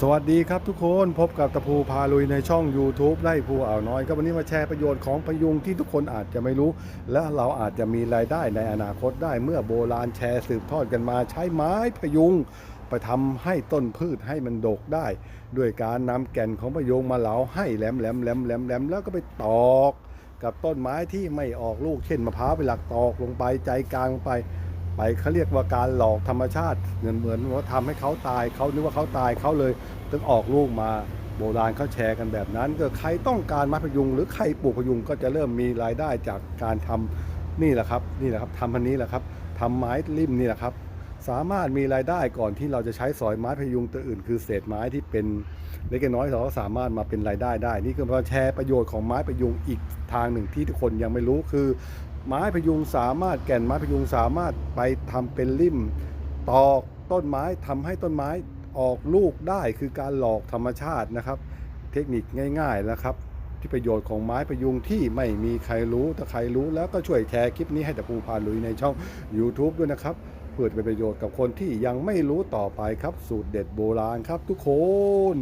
สวัสดีครับทุกคนพบกับตะพูพาลุยในช่อง YouTube ไล่ภูอ่าวน้อยก็วันนี้มาแชร์ประโยชน์ของพยุงที่ทุกคนอาจจะไม่รู้ และเราอาจจะมีรายได้ในอนาคตได้เมื่อโบราณแชร์สืบทอดกันมาใช้ไม้พยุงไปทำให้ต้นพืชให้มันโดกได้ ด้วยการนำแก่นของพยุงมาเหลาให้แหลมแหลมแหลมแหลมแหลมแล้วก็ไปตอก กับต้นไม้ที่ไม่ออกลูกเช่นมะพร้าวไปหลักตอกลงไปใจกลางลงไป ไปเขาเรียกว่าการหลอกธรรมชาติเหมือนเหมือนว่าทำให้เขาตายเขานึกว่าเขาตายเขาเลยถึงออกลูกมาโบราณเขาแชร์กันแบบนั้นก็ใครต้องการไม้พยุง หรือใครปลูกพยุงก็จะเริ่มมีรายได้จากการทำนี่แหละครับนี่แหละครับทำพันนี้แหละครับทำไม้ริมนี่แหละครับ สามารถมีรายได้ก่อนที่เราจะใช้สอยไม้พยุงตัวอื่น คือเศษไม้ที่เป็นเล็กน้อยเราก็สามารถมาเป็นรายได้ได้ นี่คือมาแชร์ประโยชน์ของไม้พยุงอีกทางหนึ่งที่ทุกคนยังไม่รู้คือ ไม้พยุงสามารถแก่นไม้พยุงสามารถไปทำเป็นลิ่ม ตอกต้นไม้ทำให้ต้นไม้ออกลูกได้คือการหลอกธรรมชาตินะครับ เทคนิคง่ายๆนะครับ ที่ประโยชน์ของไม้พยุงที่ไม่มีใครรู้ถ้าใครรู้แล้วก็ช่วยแชร์คลิปนี้ให้ตะปูพาลุยในช่อง YouTube ด้วยนะครับเพื่อจะเป็นประโยชน์กับคนที่ยังไม่รู้ต่อไปครับ สูตรเด็ดโบราณครับทุกคน